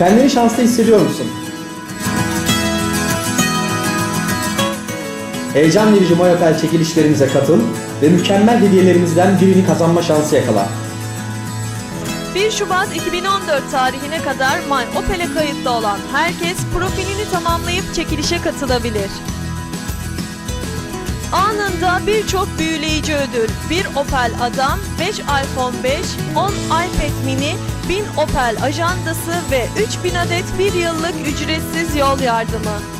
Kendini şanslı hissediyor musun? Heyecan verici Mayopel çekilişlerimize katıl ve mükemmel hediyelerimizden birini kazanma şansı yakala. 1 Şubat 2014 tarihine kadar My Opel'e kayıtlı olan herkes profilini tamamlayıp çekilişe katılabilir. Anında birçok büyüleyici ödül, 1 Opel Adam, 5 iPhone 5, 10 iPad mini, 1000 Opel ajandası ve 3000 adet bir yıllık ücretsiz yol yardımı.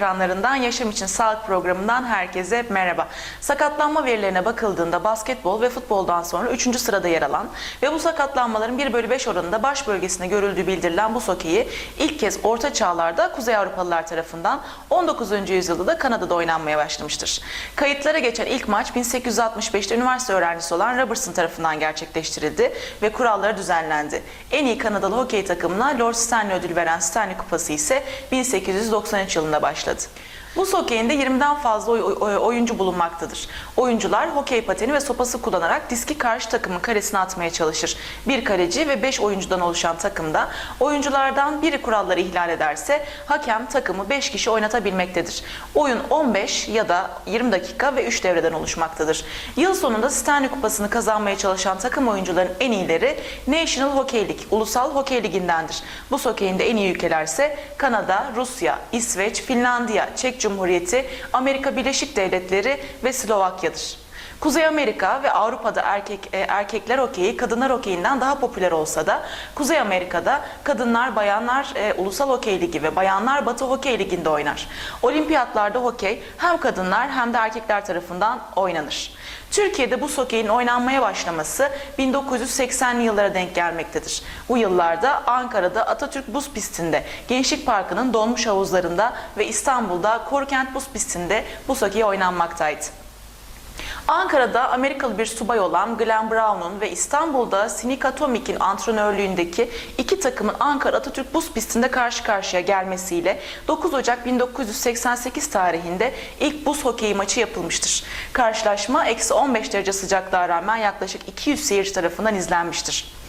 Ekranlarından Yaşam İçin Sağlık programından herkese merhaba. Sakatlanma verilerine bakıldığında basketbol ve futboldan sonra 3. sırada yer alan ve bu sakatlanmaların 1 bölü 5 oranında baş bölgesinde görüldüğü bildirilen bu hokeyi ilk kez Orta Çağlar'da Kuzey Avrupalılar tarafından 19. yüzyılda da Kanada'da oynanmaya başlamıştır. Kayıtlara geçen ilk maç 1865'te üniversite öğrencisi olan Robertson tarafından gerçekleştirildi ve kuralları düzenlendi. En iyi Kanadalı hokey takımına Lord Stanley ödül veren Stanley Kupası ise 1893 yılında başladı. methods. Bu hokeyinde 20'den fazla oy- oy- oyuncu bulunmaktadır. Oyuncular hokey pateni ve sopası kullanarak diski karşı takımın karesine atmaya çalışır. Bir kaleci ve 5 oyuncudan oluşan takımda oyunculardan biri kuralları ihlal ederse hakem takımı 5 kişi oynatabilmektedir. Oyun 15 ya da 20 dakika ve 3 devreden oluşmaktadır. Yıl sonunda Stanley Kupası'nı kazanmaya çalışan takım oyuncuların en iyileri National Hockey League, Ulusal Hokey Ligi'ndendir. Bu hokeyinde en iyi ülkeler ise Kanada, Rusya, İsveç, Finlandiya, Çek Cumhuriyeti, Amerika Birleşik Devletleri ve Slovakya'dır. Kuzey Amerika ve Avrupa'da erkek e, erkekler hokeyi kadınlar hokeyinden daha popüler olsa da Kuzey Amerika'da kadınlar bayanlar e, Ulusal Hokey Ligi ve bayanlar Batı Hokey Ligi'nde oynar. Olimpiyatlarda hokey hem kadınlar hem de erkekler tarafından oynanır. Türkiye'de bu hokeyin oynanmaya başlaması 1980'li yıllara denk gelmektedir. Bu yıllarda Ankara'da Atatürk Buz Pisti'nde, Gençlik Parkı'nın donmuş havuzlarında ve İstanbul'da Korukent Buz Pisti'nde bu hokeyi oynanmaktaydı. Ankara'da Amerikalı bir subay olan Glenn Brown'un ve İstanbul'da Sinik Atomik'in antrenörlüğündeki iki takımın Ankara Atatürk Buz Pisti'nde karşı karşıya gelmesiyle 9 Ocak 1988 tarihinde ilk buz hokeyi maçı yapılmıştır. Karşılaşma eksi 15 derece sıcaklığa rağmen yaklaşık 200 seyirci tarafından izlenmiştir.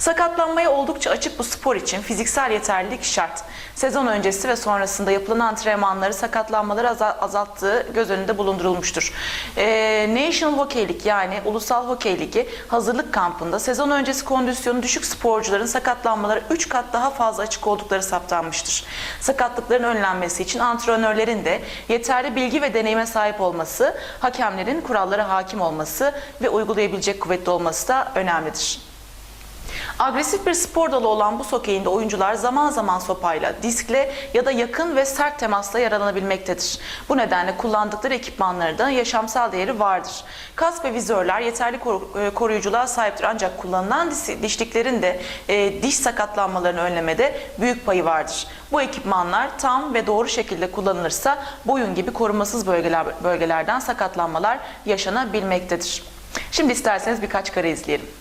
Sakatlanmaya oldukça açık bu spor için fiziksel yeterlilik şart. Sezon öncesi ve sonrasında yapılan antrenmanları sakatlanmaları aza- azalttığı göz önünde bulundurulmuştur. Ee, National Hockey League yani Ulusal Hokey Ligi hazırlık kampında sezon öncesi kondisyonu düşük sporcuların sakatlanmaları 3 kat daha fazla açık oldukları saptanmıştır. Sakatlıkların önlenmesi için antrenörlerin de yeterli bilgi ve deneyime sahip olması, hakemlerin kurallara hakim olması ve uygulayabilecek kuvvetli olması da önemlidir. Agresif bir spor dalı olan bu hokeyinde oyuncular zaman zaman sopayla, diskle ya da yakın ve sert temasla yaralanabilmektedir. Bu nedenle kullandıkları ekipmanlarda yaşamsal değeri vardır. Kask ve vizörler yeterli e, koruyuculuğa sahiptir ancak kullanılan dişliklerin de e, diş sakatlanmalarını önlemede büyük payı vardır. Bu ekipmanlar tam ve doğru şekilde kullanılırsa boyun gibi korumasız bölgeler, bölgelerden sakatlanmalar yaşanabilmektedir. Şimdi isterseniz birkaç kare izleyelim.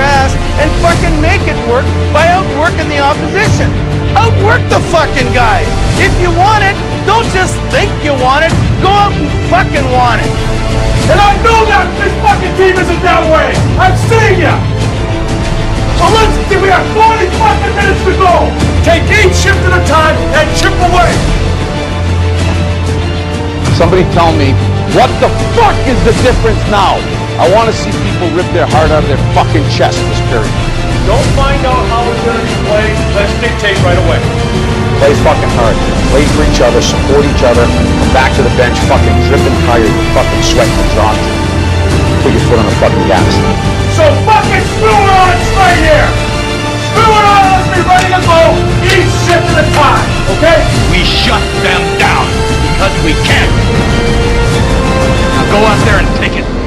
Heads out of your ass and fucking make it work by outworking the opposition. Outwork the fucking guy. If you want it, don't just think you want it. Go out and fucking want it. And I know that this fucking team isn't that way. I've seen ya. So let's see, we have 40 fucking minutes to go. Take each shift at a time and chip away. Somebody tell me, what the fuck is the difference now? I want to see people rip their heart out of their fucking chest this period. Don't find out how it's gonna be played. Let's dictate right away. Play fucking hard. Play for each other, support each other, come back to the bench fucking dripping tired with fucking sweat and exhaustion. Put your foot on the fucking gas. So fucking screw it on straight here. Screw it on. Let's be ready to go. Each shift at a time. Okay? We shut them down because we can. Now go out there and take it.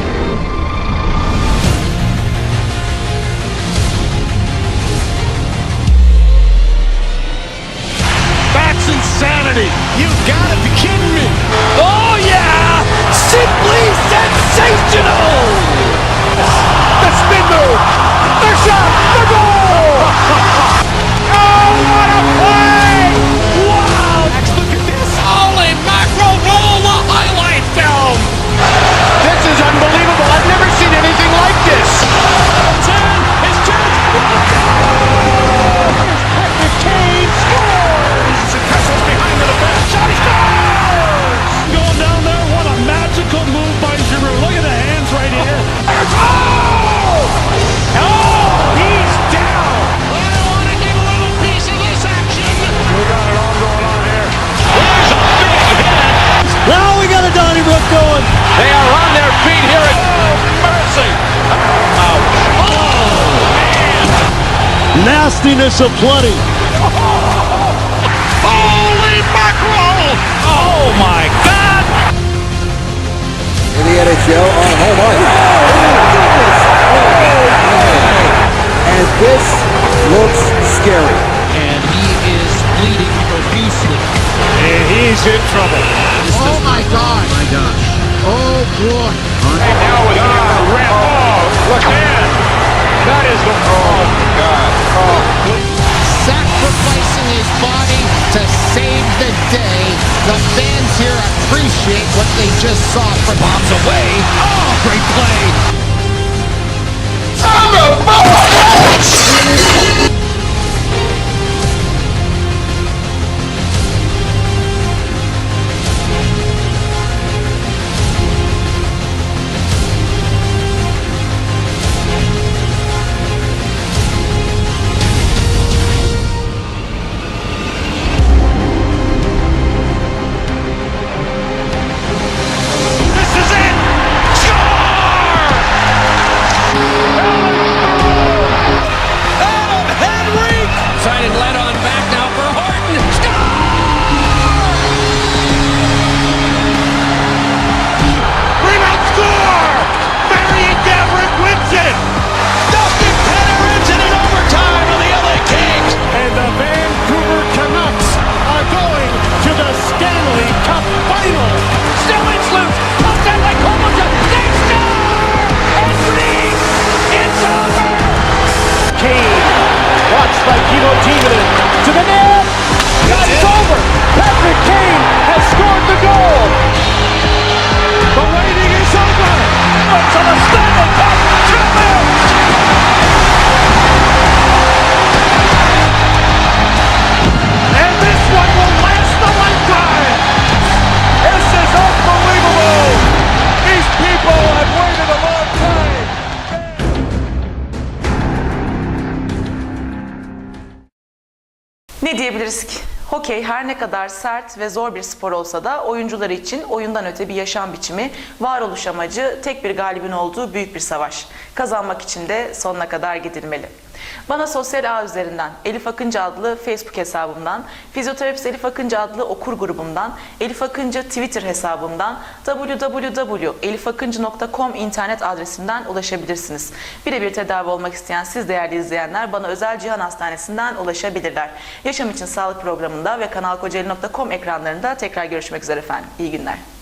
Nastiness aplenty. Holy mackerel! Oh, my God! in the NHL on home ice. Oh, day. The fans here appreciate what they just saw from bombs away. Oh, great play! Diyebiliriz ki? Hokey her ne kadar sert ve zor bir spor olsa da oyuncuları için oyundan öte bir yaşam biçimi, varoluş amacı tek bir galibin olduğu büyük bir savaş. Kazanmak için de sonuna kadar gidilmeli. Bana sosyal ağ üzerinden Elif Akıncı adlı Facebook hesabımdan, Fizyoterapist Elif Akıncı adlı okur grubumdan, Elif Akıncı Twitter hesabımdan, www.elifakıncı.com internet adresinden ulaşabilirsiniz. Birebir tedavi olmak isteyen siz değerli izleyenler bana özel Cihan Hastanesi'nden ulaşabilirler. Yaşam için Sağlık programında ve kanalkocaeli.com ekranlarında tekrar görüşmek üzere efendim. İyi günler.